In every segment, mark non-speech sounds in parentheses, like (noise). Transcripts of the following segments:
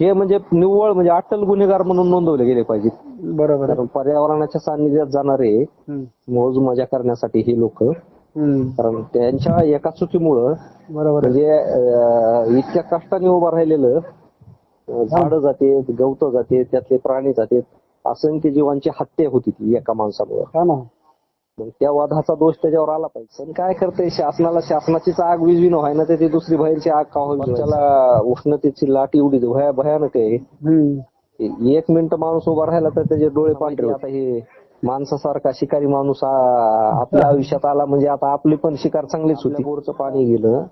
हे म्हणजे निव्वळ म्हणजे अट्टल गुन्हेगार म्हणून नोंदवले गेले पाहिजे बरोबर. आहे कारण पर्यावरणाच्या सान्निध्यात जाणारे हम्म. मौज मजा करण्यासाठी हे लोक हम्म. कारण त्यांच्या एका चुकीमुळं बरोबर. आहे म्हणजे अं, इतक्या कष्टाने उभं राहिलेलं झाड जाते गवत जाते त्यातले प्राणी जाते असंख्य जीवांची हत्या होती ती एका माणसामुळे. हा ना. मग त्या वादाचा दोष त्याच्यावर आला पाहिजे. पण काय करते शासनाला शासनाचीच आग विजवी न ना ते दुसरी बाहेरची आग का होईल? त्याला उष्णतेची लाट एवढी भया भयानक आहे. एक मिनिट माणूस उभा राहिला तर त्याचे डोळे पांढरे आता हे माणसासारखा शिकारी माणूस आपल्या आयुष्यात आला म्हणजे आता आपली पण शिकार चांगलीच होती. बोरचं पाणी गेलं.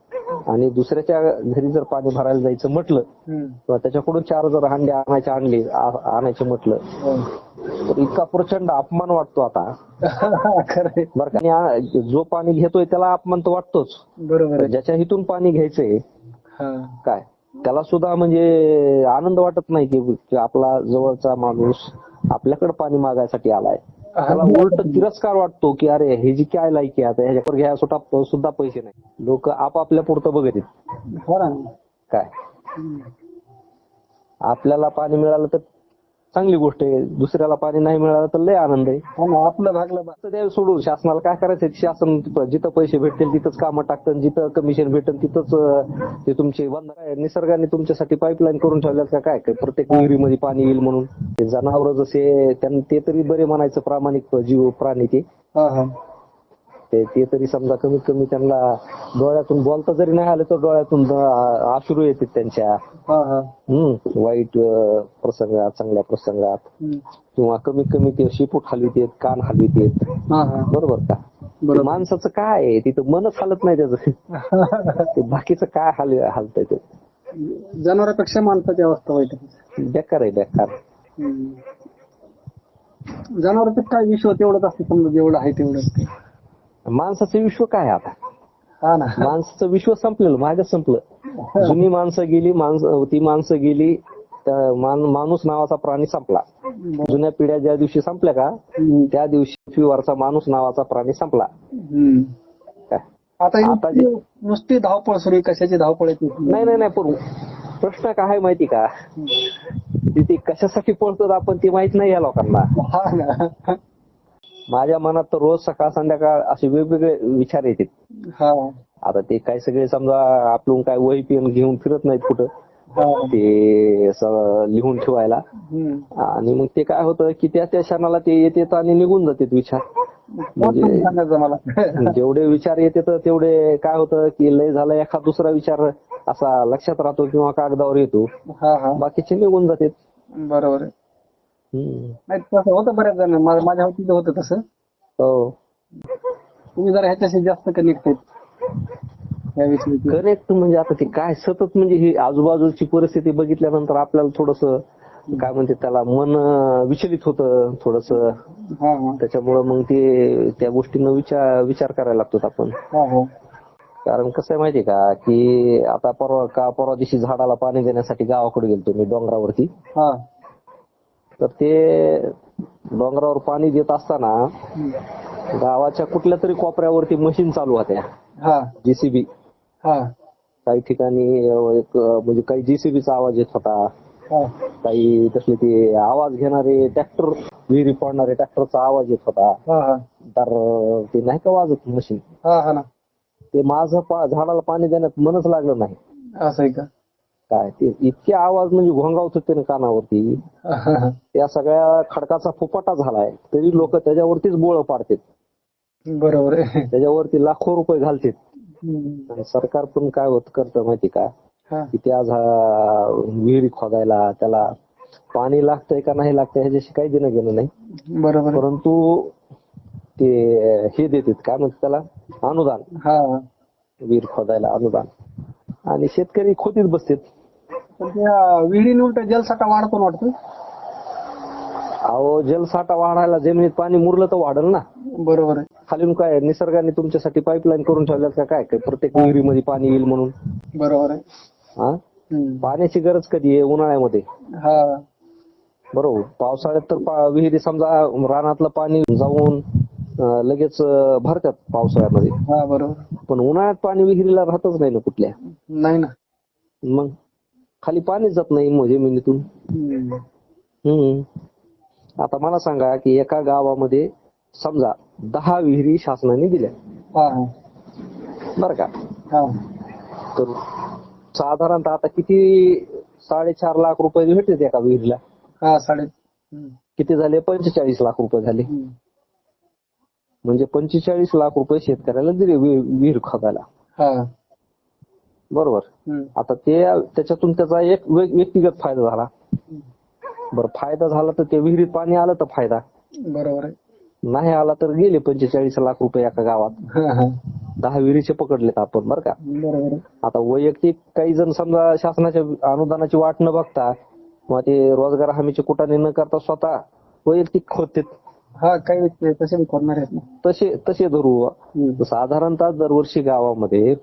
आणि दुसऱ्याच्या घरी जर पाणी भरायला जायचं म्हटलं. किंवा त्याच्याकडून चार जर हंडे आणायचे आणले आणायचे म्हटलं हो. तर इतका प्रचंड अपमान वाटतो आता. (laughs) बरं का जो पाणी घेतोय त्याला अपमान तर वाटतोच बरोबर ज्याच्या हितून पाणी घ्यायचंय. काय त्याला सुद्धा म्हणजे आनंद वाटत नाही की की आपला जवळचा माणूस आपल्याकडे पाणी मागायसाठी आलाय त्याला उलट तिरस्कार वाटतो की अरे हे जी काय लायकी आहे आता ह्याच्यावर घ्या सुद्धा सुद्धा पैसे नाही. लोक आपापल्या पुरतं बघत आहेत. हो ना. काय. आपल्याला पाणी मिळालं तर चांगली गोष्ट आहे. दुसऱ्याला पाणी नाही मिळालं तर लय आनंद आहे. हो आपलं भागलं. असं द्यायला सोडून शासनाला काय करायचं शासन जिथं पैसे भेटतील तिथंच कामं टाकतं जिथं कमिशन भेटेल तिथंच ते तुमचे बंद काय निसर्गाने तुमच्यासाठी पाईपलाईन करून ठेवल्यात का काय? काय प्रत्येक विहिरीमध्ये पाणी येईल म्हणून. ते जनावर जसे त्यांना ते तरी बरे म्हणायचं प्रामाणिक जीव प्राणी ते. हा ते तरी समजा कमीत कमी त्यांना डोळ्यातून बोलता जरी नाही आलं तर डोळ्यातून अश्रू येतात त्यांच्या. हम्म. वाईट प्रसंगात चांगल्या प्रसंगात. किंवा कमीत कमी ते शिपूट हलवितेत कान हलवितेत हा हा. बरोबर का? माणसाचं काय आहे? तिथं मनच हालत नाही त्याचं. (laughs) ते बाकीचं काय हाल हालतंय ते? जनावरांपेक्षा माणसाची अवस्था वाईट. बेकार आहे बेकार. जनावरांचं काय विश्व तेवढंच असतं समजा जेवढं आहे तेवढं माणसाचं विश्व काय आता? हा ना. माणसाचं विश्व संपलेलं मागं संपलं. (laughs) जुनी माणसं गेली माणसं ती माणसं गेली माणूस नावाचा प्राणी संपला. जुन्या पिढ्या ज्या दिवशी संपल्या का. त्या दिवशी पृथ्वीवरचा माणूस नावाचा प्राणी संपला. आता ही नुसती- धावपळ सुरू कशाची धावपळ येते नाही नाही नाही पण प्रश्न काय आहे माहिती का? तिथे कशासाठी पळतो आपण ती माहीत नाही या लोकांना. माझ्या मनात तर रोज सकाळ संध्याकाळ असे वेगवेगळे विचार येतात. हा. आता ते काय सगळे समजा आपण काय वही पेन घेऊन फिरत नाहीत कुठं ते लिहून ठेवायला. आणि मग ते काय होतं की त्या त्या क्षणाला ते येतात आणि निघून जातात विचार. मला? जेवढे विचार येतात तेवढे काय होतं की लय झालं एखाद दुसरा विचार असा लक्षात राहतो किंवा कागदावर येतो. बाकीचे निघून जातात. बरोबर. नाही तसं होतं बऱ्याच जण माझ्या होती होतं तसं. हो. तुम्ही जरा ह्याच्याशी जास्त कनेक्ट आहेत. करेक्ट म्हणजे आता ते काय सतत म्हणजे ही आजूबाजूची परिस्थिती बघितल्यानंतर आपल्याला थोडस काय म्हणते त्याला मन विचलित होतं थोडस. त्याच्यामुळं मग ते त्या गोष्टीनं विचार विचार करायला लागतो आपण. कारण कसं आहे माहितीये का की आता परवा का परवा दिवशी झाडाला पाणी देण्यासाठी गावाकडे गेलतो मी डोंगरावरती. तर ते डोंगरावर पाणी देत असताना. गावाच्या कुठल्या तरी कोपऱ्यावरती मशीन चालू होत्या. हा. जेसीबी हा. काही ठिकाणी एक म्हणजे काही जेसीबीचा आवाज येत होता. काही तसले ते आवाज घेणारे ट्रॅक्टर विहिरी पडणारे ट्रॅक्टरचा आवाज येत होता. तर ते नाही का वाजत मशीन ते माझं झाडाला पाणी देण्यात मनच लागलं नाही. असं का? काय ते इतके आवाज म्हणजे घोंगावत होते ना कानावरती. (laughs) त्या सगळ्या खडकाचा फुपाटा झालाय. तरी लोक त्याच्यावरतीच बोळ पाडतात. बरोबर आहे. त्याच्यावरती लाखो रुपये घालतात. सरकार पण काय होत करतं माहिती का? हा. की त्या विहिरी खोदायला त्याला पाणी लागतंय का नाही लागतंय ह्याच्याशी काही देणं घेणं नाही. बरोबर. परंतु ते हे देतात. काय म्हणतात त्याला? अनुदान. हा. विहीर खोदायला अनुदान. आणि शेतकरी खोतीत बसतात. विहिरीने उलट जलसाठा वाढतो ना वाटतं? अहो जलसाठा वाढायला जमिनीत पाणी मुरलं तर वाढल ना. बरोबर आहे. खालीन काय निसर्गाने तुमच्यासाठी पाईपलाईन करून ठेवल्यात का काय? काय प्रत्येक विहिरीमध्ये पाणी येईल म्हणून? बरोबर आहे. हा? हम्म. पाण्याची गरज कधी आहे उन्हाळ्यामध्ये? हा. बरोबर. पावसाळ्यात तर पा- विहिरी समजा रानातलं पाणी जाऊन अं, लगेच अं, भरतात पावसाळ्यामध्ये. हा बरोबर. पण उन्हाळ्यात पाणी विहिरीला राहतच नाही ना कुठल्या? नाही ना. मग? खाली पाणी जात नाही मग जमिनीतून हम्म. आता मला सांगा की एका गावामध्ये समजा दहा विहिरी शासनाने दिल्या. बरं का? तर साधारणतः आता किती साडेचार लाख रुपये भेटते एका विहिरीला? हा साडे. किती झाले? पंचेचाळीस लाख रुपये झाले. म्हणजे पंचेचाळीस लाख रुपये शेतकऱ्याला दिले विहीर खोदायला हा. बरोबर. आता ते त्याच्यातून त्याचा एक व्य- व्यक्तिगत फायदा झाला. बरं फायदा झाला तर ते विहिरीत पाणी आलं तर फायदा. बरोबर नाही आला तर गेले पंचेचाळीस लाख रुपये एका गावात. दहा विहिरीचे पकडलेत आपण बरं का. आता वैयक्तिक काही जण समजा शासनाच्या अनुदानाची वाट न बघता मग ते रोजगार हमीची कुटाने न करता स्वतः वैयक्तिक खोदतेत. हा काही व्यक्ती तसे तसे तसे धरू. साधारणतः दरवर्षी गावामध्ये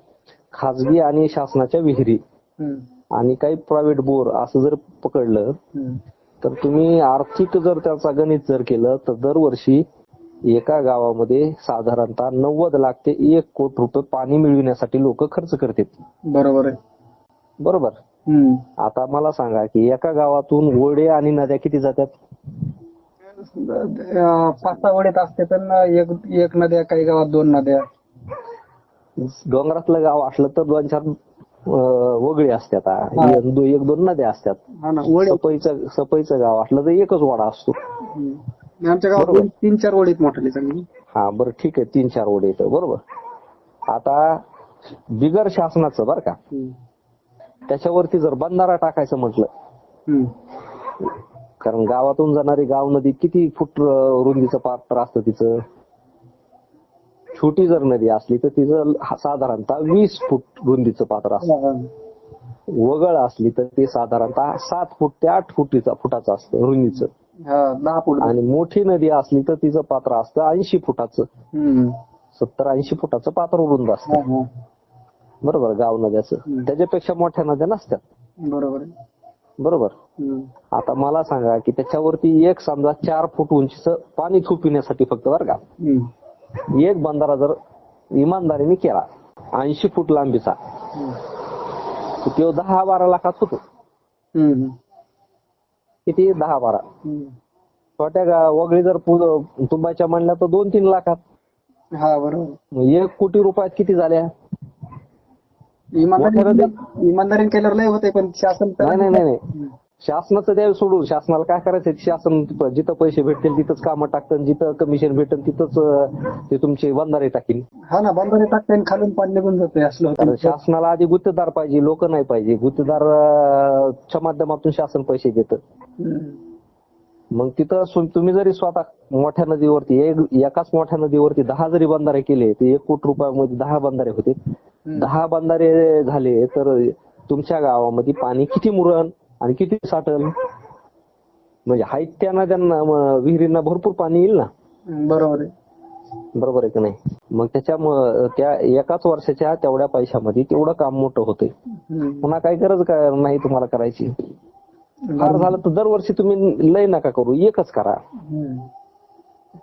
खाजगी आणि शासनाच्या विहिरी. आणि काही प्रायव्हेट बोर असं जर पकडलं. तर तुम्ही आर्थिक जर त्याचा गणित जर केलं तर दरवर्षी एका गावामध्ये साधारणतः नव्वद लाख ते एक कोटी रुपये पाणी मिळविण्यासाठी लोक खर्च करतात बरोबर आहे बरोबर. आता मला सांगा की एका गावातून ओढे आणि नद्या किती जातात पाच सहा वडीत असते तर ना एक एक नद्या काही गावात दोन नद्या डोंगरातलं गाव असलं तर दोन चार वगळी असतात एक दोन नद्या असतात वडे सपईचं सपईचं गाव असलं तर एकच वाडा असतो. आमच्या गावात तीन चार वडीत मोठाले चांगली हा बरं ठीक आहे तीन चार ओढे येतं बरोबर. आता बिगर शासनाचं बरं का. त्याच्यावरती जर बंधारा टाकायचं म्हटलं. कारण गावातून जाणारी गाव नदी किती फूट रुंदीचं पात्र असतं तिचं? छोटी जर नदी असली तर तिचं साधारणतः वीस फूट रुंदीचं पात्र असतं. वगळ असली तर ते साधारणतः सात फूट ते आठ फुटीचा फुटाचं असतं रुंदीचं दहा फूट आणि मोठी नदी असली तर तिचं पात्र असतं ऐंशी फुटाचं हम्म. सत्तर ऐंशी फुटाचं पात्र रुंद असतं. बरोबर गाव नद्याचं. त्याच्यापेक्षा मोठ्या नद्या नसतात बरोबर बरोबर. आता मला सांगा की त्याच्यावरती एक समजा चार फूट उंचीचं पाणी पिण्यासाठी फक्त बरं का. एक बंधारा जर इमानदारीने केला ऐंशी फूट लांबीचा तो दहा बारा लाखात होतो. किती? दहा बारा. छोट्या वगळी जर तुंबाच्या म्हणल्या तर दोन तीन लाखात. हा बरोबर. एक कोटी रुपयात किती झाल्या? इमानदारी इमानदारीने केल्यावर लय होते पण शासन नाही नाही नाही. शासनाचं द्यावे सोडून शासनाला काय करायचं शासन जिथं पैसे भेटतील तिथंच कामं टाकतं जिथं कमिशन भेटेल तिथंच ते तुमचे बंधारे टाकील हा ना बंधारे टाकते आणि खालून पाणी निघून जाते असलं होतं. शासनाला आधी गुत्तेदार पाहिजे लोक नाही पाहिजे. गुत्तेदार अं, च्या माध्यमातून शासन पैसे देतं. हम्म. मग तिथं सु- तुम्ही जरी स्वतः मोठ्या नदीवरती एक- एकाच मोठ्या नदीवरती दहा जरी बंधारे केले तर एक कोटी रुपयामध्ये दहा बंधारे होते. दहा बंधारे झाले तर तुमच्या गावामध्ये पाणी किती मुरण आणि किती साठल? म्हणजे हाईत त्या नद्यांना म, विहिरींना भरपूर पाणी येईल ना? बरोबर आहे. बरोबर आहे की नाही? मग त्याच्यामुळं त्या एकाच वर्षाच्या तेवढ्या पैशामध्ये तेवढं काम मोठं होतंय. पुन्हा काही गरज काय नाही तुम्हाला करायची? फार झालं तर दरवर्षी तुम्ही लय नका करू एकच करा.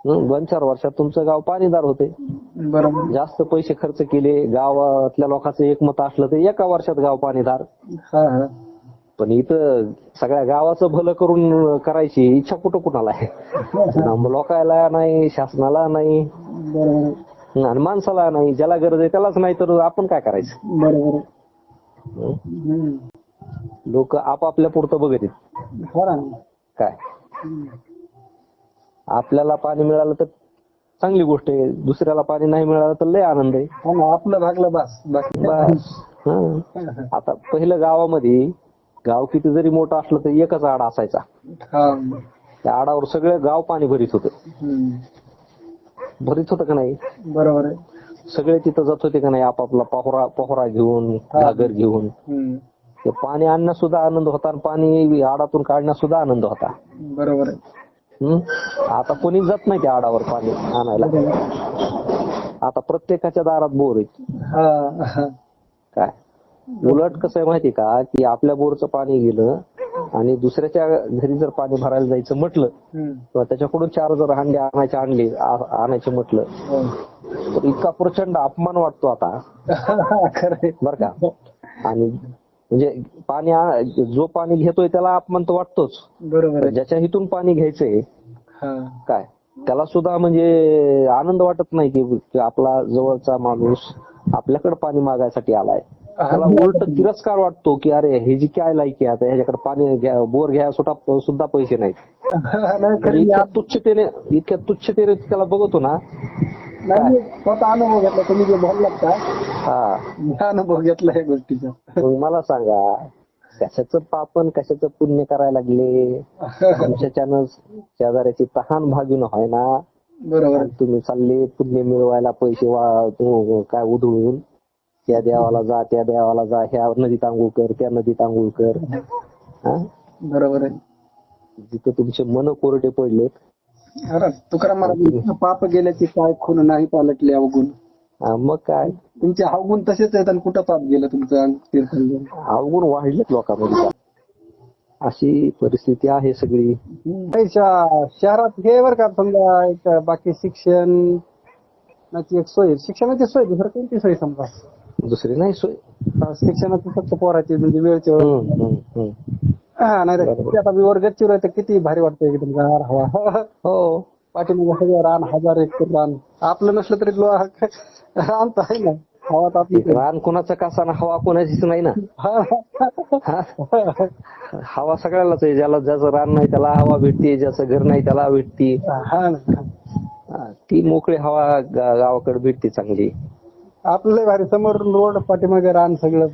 दोन चार वर्षात तुमचं गाव पाणीदार होते बरोबर. जास्त पैसे खर्च केले गावातल्या लोकांचं एकमत असलं तर एका वर्षात गाव पाणीदार. पण इथं सगळ्या गावाचं भलं करून करायची इच्छा कुठं कुणाला आहे? (laughs) लोकायला नाही शासनाला नाही आणि माणसाला नाही ज्याला गरज आहे त्यालाच नाही तर आपण काय करायचं? बरोबर. लोक आपापल्या पुरतं बघत आहेत. हो काय. आपल्याला पाणी मिळालं तर चांगली गोष्ट आहे. दुसऱ्याला पाणी नाही मिळालं तर लय आनंद आहे. हो आपलं भागलं बस. बाकी बस. आता पहिलं गावामध्ये गाव किती जरी मोठं असलं तर एकच आडा असायचा. हा. त्या आडावर सगळं गाव पाणी भरीत होतं. भरीत होतं का नाही? बरोबर आहे. सगळे तिथं जात होते का नाही? आपापला पोहरा पोहरा घेऊन घागर घेऊन. ते पाणी आणण्यात सुद्धा आनंद होता आणि पाणी आडातून काढण्यात सुद्धा आनंद होता. बरोबर आहे. हं? आता कोणी जात नाही त्या आडावर पाणी आणायला. आता प्रत्येकाच्या दारात बोर आहे. काय? उलट कसं आहे माहिती का की आपल्या बोरचं पाणी गेलं आणि दुसऱ्याच्या घरी जर पाणी भरायला जायचं म्हटलं. किंवा त्याच्याकडून चार जर हांडे आणायचे आणले आणायचे म्हटलं. तर इतका प्रचंड अपमान वाटतो आता. (laughs) बर का आणि म्हणजे पाणी जो पाणी घेतोय त्याला अपमान तर वाटतोच बरोबर ज्याच्या हितून पाणी घ्यायचंय काय त्याला सुद्धा म्हणजे आनंद वाटत नाही की आपला जवळचा माणूस आपल्याकडे पाणी मागायसाठी आलाय त्याला उलट तिरस्कार वाटतो की अरे हे जी काय लायकी आहे आता ह्याच्याकडे पाणी घ्या बोर घ्या सुद्धा सुद्धा पैसे नाहीत. (laughs) म्हणजे इतक्या तुच्छतेने इतक्या तुच्छतेने त्याला बघतो ना. नाही मी स्वतः अनुभव घेतला तुम्ही जे बोललात का? हा. मी अनुभव घेतला या गोष्टीचा. मग मला सांगा कशाचं पापन कशाचं पुण्य करायला लागले? (laughs) तुमच्याच्यानं शेजाऱ्याची तहान भागीन होय ना. बरोबर. तुम्ही चालले पुण्य मिळवायला पैसे वा काय उधळून. त्या देवाला जा त्या देवाला जा ह्या नदीत आंघोळ कर त्या नदीत आंघोळ कर. हा? बरोबर आहे. जिथं तुमचे मन कोरडे पडलेत. तुकाराम महाराज पाप गेल्याची काय खून नाही पालटले अवगुण मग काय? तुमचे अवगुण तसेच आहेत आणि कुठं पाप गेलं तुमचं? अवघड वाढलेत लोकांमध्ये. अशी परिस्थिती आहे सगळी. शहरात हे बरं का समजा एक बाकी शिक्षण एक सोय. शिक्षणाची सोय दुसरं कोणती सोय समजा? दुसरी नाही सोय. शिक्षणाची फक्त पोराची म्हणजे वेळच्या वेळ हम्म, हम्म, हम्म. हा नाही तर. आता मी वर गच्चीवर आहे तर किती भारी वाटतंय एकदम गार हवा. हो. पाठीमागे सगळं रान हजार एकर रान. आपलं नसलं तरी लो- रान तर आहे ना. हवा तर आपली. रान कोणाचं कसा ना हवा कोणाचीच नाही ना. हा? हवा सगळ्यालाच आहे. ज्याला ज्याचं रान नाही त्याला हवा भेटते ज्याचं घर नाही त्याला भेटते. हा ना. हा, ती मोकळी हवा गा- गावाकडे भेटते चांगली. आपलं लय भारी समोर रोड पाठीमागे रान सगळं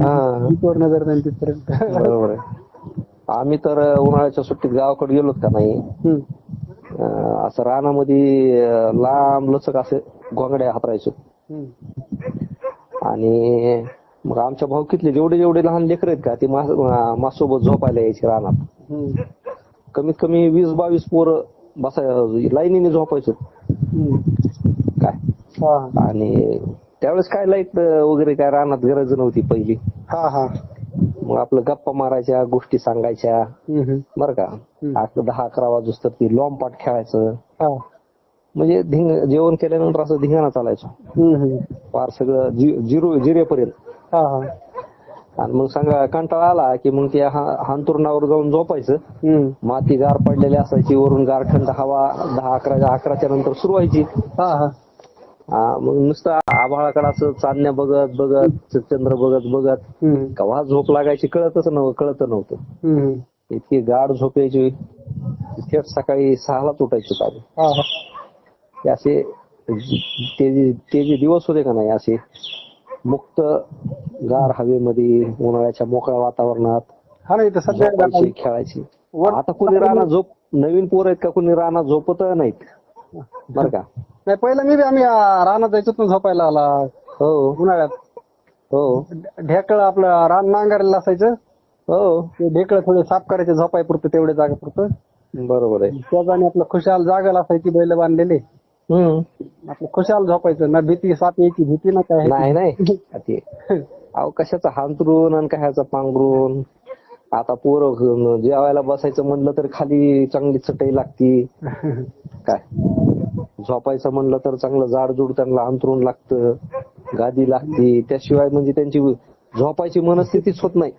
हा. नजर नाही तिथपर्यंत बरोबर आहे आम्ही तर उन्हाळ्याच्या सुट्टीत गावाकडे गेलोत का नाही हम्म. अं, असं रानामध्ये अं, लांब लचक असे घोंगड्या हातरायचो हम्म. आणि मग आमच्या भाऊकीतले जेवढे जेवढे लहान लेकर आहेत का ते माझ्यासोबत झोपायला यायचे रानात हम्म. कमीत कमी वीस बावीस पोरं बसाय लाईनीने झोपायचो हम्म. काय हा आणि त्यावेळेस काय लाइट वगैरे काय रानात गरज नव्हती पहिली. हा हा. मग आपलं गप्पा मारायच्या गोष्टी सांगायच्या. बरं का? आठ दहा अकरा वाजूस तर ती लॉम्पाट खेळायचं. म्हणजे धिंग जेवण केल्यानंतर असं धिंगाणा चालायचो. फार सगळं जिरो जिरेपर्यंत. आणि मग सांगा कंटाळा आला की मग हा- हांतुरणावर जाऊन झोपायचं. माती गार पडलेली असायची वरून गार थंड हवा दहा अकरा अकराच्या नंतर सुरू व्हायची. मग नुसतं आभाळाकडे असं चांदण्या बघत बघत चंद्र बघत बघत. केव्हा झोप लागायची कळतच नव्हतं कळत नव्हतं. इतकी गाढ झोप यायची थेट सकाळी सहालाच उठायचो असे ते जे दिवस होते का नाही असे मुक्त गार हवेमध्ये उन्हाळ्याच्या मोकळ्या वातावरणात. खेळायची. आता कोणी राणा झोप नवीन पोर आहेत का? कोणी राणा झोपत नाहीत. बर का? नाही पहिलं मी बी आम्ही रानात जायचो झोपायला आला. हो. उन्हाळ्यात. हो. ढेकळ आपलं रान नांगारेला असायचं. हो. ते ढेकळ थोडे साफ करायचे झोपाय पुरतं तेवढे जागा पुरतं बरोबर आहे. त्याच्याने आपलं खुशाल जागल असायची बैल बांधलेले. हम्म. आपलं खुशाल झोपायचं. ना भीती साप यायची भीती ना काय. नाही नाही. ते अहो कशाचा हांतरून आणि कशाचा पांघरून. आता पोरं जेवायला बसायचं म्हणलं तर खाली चांगली चटई लागती. (laughs) काय? झोपायचं म्हणलं तर चांगलं जाडजूड त्यांना अंतरून लागतं गादी लागती. त्याशिवाय म्हणजे त्यांची झोपायची मनस्थितीच होत नाही.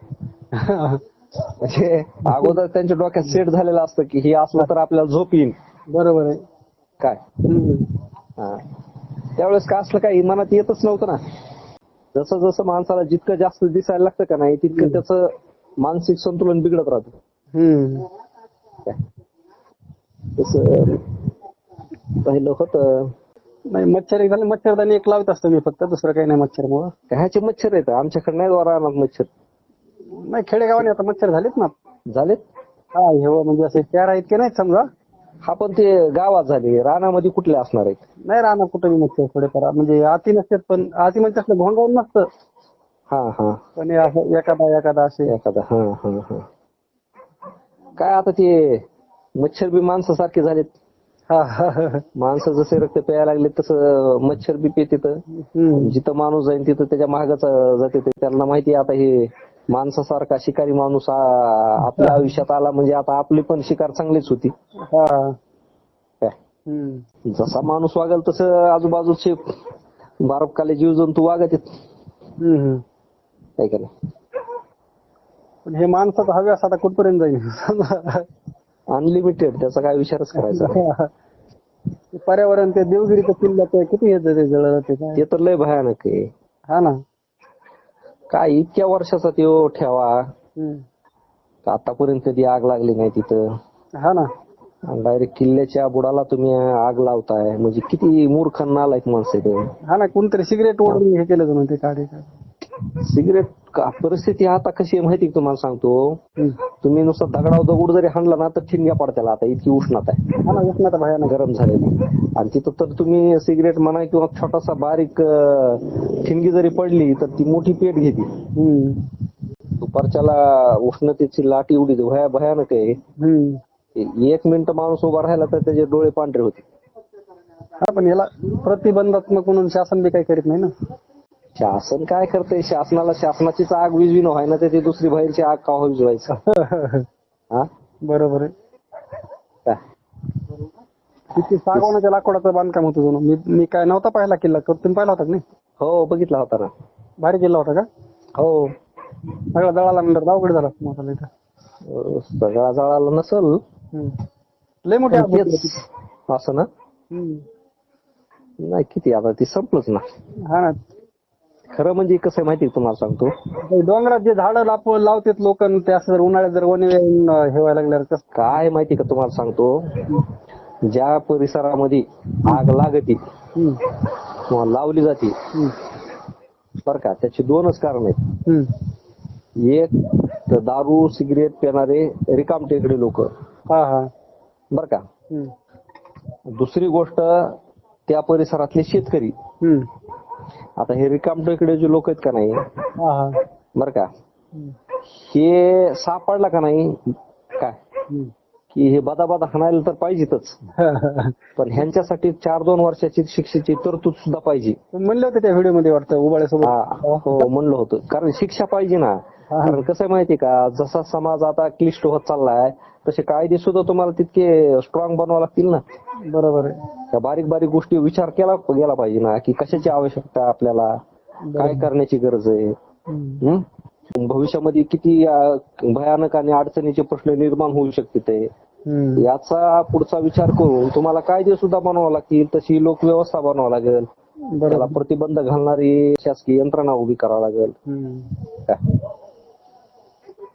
(laughs) म्हणजे अगोदर त्यांच्या डोक्यात सेट झालेलं असतं की हे असलं तर आपल्याला झोप येईल बरोबर आहे. काय. हा. त्यावेळेस का असलं काही मनात येतच नव्हतं ना. जसं जसं माणसाला जितकं जास्त दिसायला लागतं का नाही तितकं त्याचं मानसिक संतुलन बिघडत राहतं. तसं पहिलं होतं. नाही मच्छर एक झालं मच्छरदाणी एक लावत असतो मी फक्त दुसरं काही नाही मच्छर मुळे ह्याचे मच्छर आहेत आमच्याकडे नाही राहणार मच्छर. नाही खेडेगावाने आता मच्छर झालेत ना. झालेत? हा हे म्हणजे असे चार इतके नाहीत समजा. हा पण ते गावात झाले रानामध्ये कुठले असणार आहेत? नाही राहणार कुठं बी मच्छर थोडेफार. म्हणजे आती नसतात पण आती म्हणजे असलं घोंगावून नसतं. हा हा. पण हे असं एखादा एखादा असे. एखादा हा हा हा. काय आता ते मच्छर बी माणसासारखे झालेत. माणसं जसे रक्त प्यायला लागले तसं मच्छर बी पितेत हम्म. जिथं माणूस जाईल तिथं त्याच्या मागच जाते ते. त्यांना माहिती आता हे माणसासारखा शिकारी माणूस आपल्या आयुष्यात आला म्हणजे आता आपली पण शिकार चांगलीच होती. हा. काय. जसा माणूस वागेल तसं आजूबाजूचे बारबकाले जीवजंतू वागत. काय का नाही पण हे माणसाचा हव्यास आता कुठपर्यंत जाईल? (laughs) अनलिमिटेड त्याचा काय विचारच करायचा. (laughs) ते पर्यावरण ते देवगिरीचं किल्ल्याचं किती येतं ते जळलं ते काय? ते तर लय भयानक आहे. हा ना. काय इतक्या वर्षाचा तो ठेवा. हम्म. आतापर्यंत कधी आग लागली नाही तिथं. हा ना. डायरेक्ट किल्ल्याच्या बुडाला तुम्ही आग लावताय. म्हणजे किती मूर्ख नालायक माणसं आहे ते हा ना कोणतरी सिगरेट ओढून हे केलं ते काढे सिगरेट का- परिस्थिती आता कशी आहे माहिती का तुम्हाला सांगतो? तुम्ही नुसतं दगडाव दगड जरी हाणला ना तर ठिणग्या पडत्याला आता. इतकी उष्णता आहे. हा ना उष्णता भयानक गरम झालेली. आणि तिथं तर तुम्ही सिगरेट म्हणा किंवा छोटासा बारीक अं, ठिणगी जरी पडली तर ती मोठी पेट घेते. हम्म. दुपारच्याला उष्णतेची लाट एवढी भया भयानक आहे. हम्म. एक मिनिट माणूस उभा राहिला तर त्याचे डोळे पांढरे होते हा पण याला प्रतिबंधात्मक म्हणून शासन बी काही करीत नाही ना. शासन काय करते शासनाला शासनाचीच आग विजवी व्हाय ना तर ती दुसरी बाहेरची आग का विजवायचं (laughs) हा? बरोबर आहे. किती सागवानाच्या लाकडाचं बांधकाम होतं जुनं. मी मी काय नव्हता पाहिला किल्ला? तर तुम्ही पाहिला होता का नाही? हो बघितला होता ना. भारी किल्ला होता का? हो. सगळा जळाला नंतर दावगड झाला. मोठा इथं. अं, सगळा जळाला नसल. हम्म. लय मोठी आग होती. तेच असं ना? हम्म. नाही किती? आता ती संपलंच ना. हा ना. खरं म्हणजे कसं आहे माहिती आहे तुम्हाला सांगतो डोंगरात जे झाडं लाप लावतात लोक ते असं जर उन्हाळ्यात जर वने हे व्हायला लागल्यावर कसं काय माहिती का तुम्हाला सांगतो ज्या परिसरामध्ये आग लागती. किंवा लावली जाते. बर का त्याची दोनच कारण आहेत. एक तर दारू सिगरेट पिणारे रिकाम टेकडे लोक हा हा बर का. दुसरी गोष्ट त्या परिसरातले शेतकरी. आता हे रिकाम टेकडे जे लोक आहेत का नाही हा हा बर का हम्म. हे सापडला का नाही काय हम्म. की हे बदा बदा हाणायला तर पाहिजेतच. (laughs) पण ह्यांच्यासाठी चार दोन वर्षाची शिक्षेची तरतूद सुद्धा पाहिजे. म्हणले होते त्या व्हिडिओमध्ये वाटतं उबाळ्यासोबत हा, हो म्हणलं होतं. कारण शिक्षा पाहिजे ना. कारण कसं आहे माहिती का जसा समाज आता क्लिष्ट होत चाललाय तसे कायदे सुद्धा तुम्हाला तितके स्ट्रॉंग बनवावे लागतील ना. बरोबर आहे. त्या बारीक बारीक गोष्टी विचार केला गेला पाहिजे ना की कशाची आवश्यकता आपल्याला काय करण्याची गरज आहे? भविष्यामध्ये किती भयानक आणि अडचणीचे प्रश्न निर्माण होऊ शकते ते. याचा पुढचा विचार करून तुम्हाला कायदे सुद्धा बनवावे लागतील तशी लोकव्यवस्था बनवावी लागेल. त्याला प्रतिबंध घालणारी शासकीय यंत्रणा उभी करावी लागेल.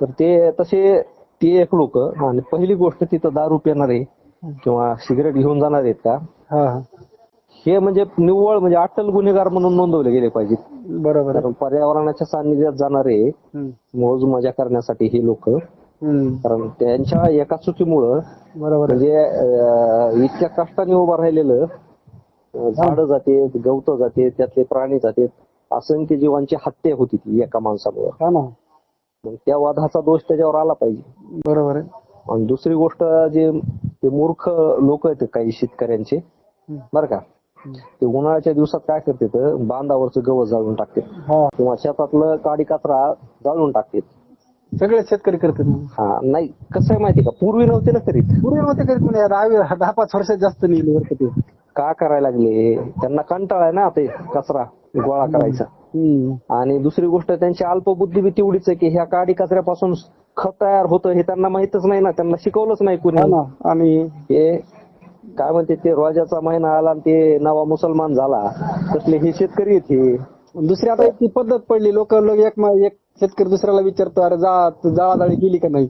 तर ते तसे ते एक लोक आणि पहिली गोष्ट तिथं दारू पिणारे किंवा सिगरेट घेऊन जाणार आहेत का? हा म्हणजे निव्वळ म्हणजे अट्टल गुन्हेगार म्हणून नोंदवले गेले पाहिजेत बरोबर आहे कारण पर्यावरणाच्या सान्निध्यात जाणारे हम्म. मौज मजा करण्यासाठी हे लोक हम्म. कारण त्यांच्या एका चुकीमुळं बरोबर आहे म्हणजे अं, इतक्या कष्टाने उभं राहिलेलं झाड जाते गवत जाते त्यातले प्राणी जाते असंख्य जीवांची हत्या होती ती एका माणसामुळे हा ना मग त्या वादाचा दोष त्याच्यावर आला पाहिजे बरोबर आहे आणि दुसरी गोष्ट जे ते मूर्ख लोक आहेत काही शेतकऱ्यांचे हम्म. बरं का. ते उन्हाळ्याच्या दिवसात काय करते तर बांधावरचं गवत जाळून टाकते. हा. किंवा शेतातलं काडी कचरा जाळून टाकते. सगळे शेतकरी करतात हा नाही कसं आहे माहिती का? पूर्वी नव्हते ना करीत. पूर्वी नव्हते करीत म्हणजे दहा दहा पाच वर्षात जास्त निघले बरं का ते. का करायला लागले? त्यांना कंटाळा आहे ना ते कचरा गोळा करायचा. हम्म. आणि दुसरी गोष्ट त्यांची अल्पबुद्धी बी तेवढीच आहे की ह्या काडी कचऱ्यापासून खत तयार होतं हे त्यांना माहितच नाही ना. त्यांना शिकवलंच नाही हा कुणी आणि हे काय म्हणते ते रोजाचा महिना आला आणि ते नवा मुसलमान झाला. तसले हे शेतकरी आहेत हे दुसरी आता ती पद्धत पडली. लोक लोक एक मा- एक शेतकरी दुसऱ्याला विचारतो अरे जा जाळाजाळी केली का नाही?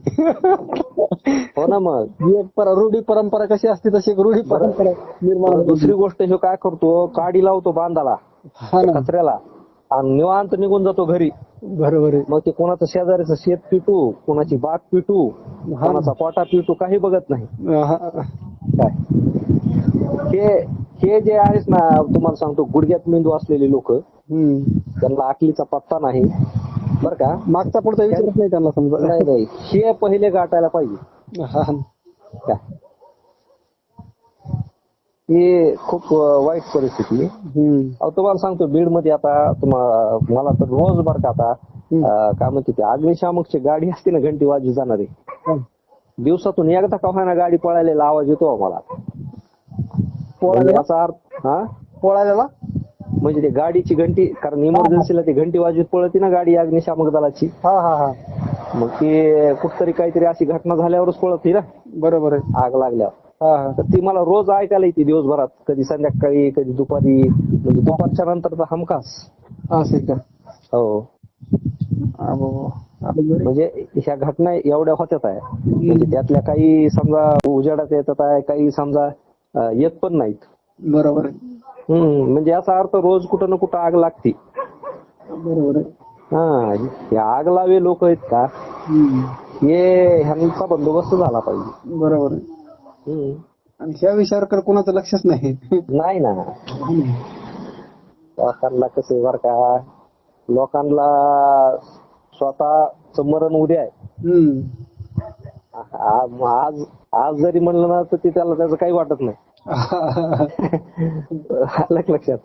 हो ना मग. ही (laughs) एक पर- रूढी परंपरा कशी असते तशी एक रूढी परंपरा निर्माण झाली. दुसरी गोष्ट ह्यो काय करतो काडी लावतो बांधाला हा ना. कचऱ्याला आणि निवांत निघून जातो घरी. बरोबर आहे मग ते कोणाचं शेजारीचं शेत पिटू कोणाची बाग पिटू हा. कोणाचा पोटा पिटू काही बघत नाही हा. काय हे हे जे आहेत ना तुम्हाला सांगतो गुडघ्यात मेंदू असलेले लोक हम्म. त्यांना आकलीचा पत्ता नाही बर का मागचा पुढचा विचारच नाही त्यांना समजा नाही नाही हे पहिले गाठायला पाहिजे हा. काय हे खूप वाईट परिस्थिती आहे. अहो तुम्हाला सांगतो बीडमध्ये आता तुम्हाला मला तर रोज बर का आता अं, काय म्हणते ते अग्निशामकची गाडी असते ना घंटी वाजू जाणारी. दिवसातून एकदा का होईना गाडी पळालेला आवाज येतो आम्हाला पोळायला? याचा अर्थ हा? म्हणजे ते गाडीची घंटी कारण इमर्जन्सीला ती घंटी वाजवीत पळती ना गाडी अग्निशामक दलाची. हा हा हा. मग ते कुठतरी काहीतरी अशी घटना झाल्यावरच पळती ना. बरोबर आहे. आग लागल्यावर. तर ती मला रोज ऐकायला येते दिवसभरात. कधी संध्याकाळी कधी दुपारी. म्हणजे दुपारच्या नंतरचा हमखास. असं आहे का? हो. अबो. म्हणजे ह्या घटना एवढ्या होत्यात आहे. म्हणजे त्यातल्या काही समजा उजेडात येतात आहे काही समजा अं, येत पण नाहीत. बरोबर आहे. हम्म. म्हणजे याचा अर्थ रोज कुठं ना कुठं आग लागते. बरोबर आहे. हा हे आग लावे लोक आहेत का? हम्म. हे ह्यांचा बंदोबस्त झाला पाहिजे. बरोबर आहे. आणि ह्या विषयावर कोणाचं लक्षच नाही. नाही ना. लोकांना कसं बर का लोकांना स्वतःच मरण उद्या आहे. आज आज जरी म्हणलं ना तर ते त्याला त्याचं काही वाटत नाही. (laughs) आलं लक्षात?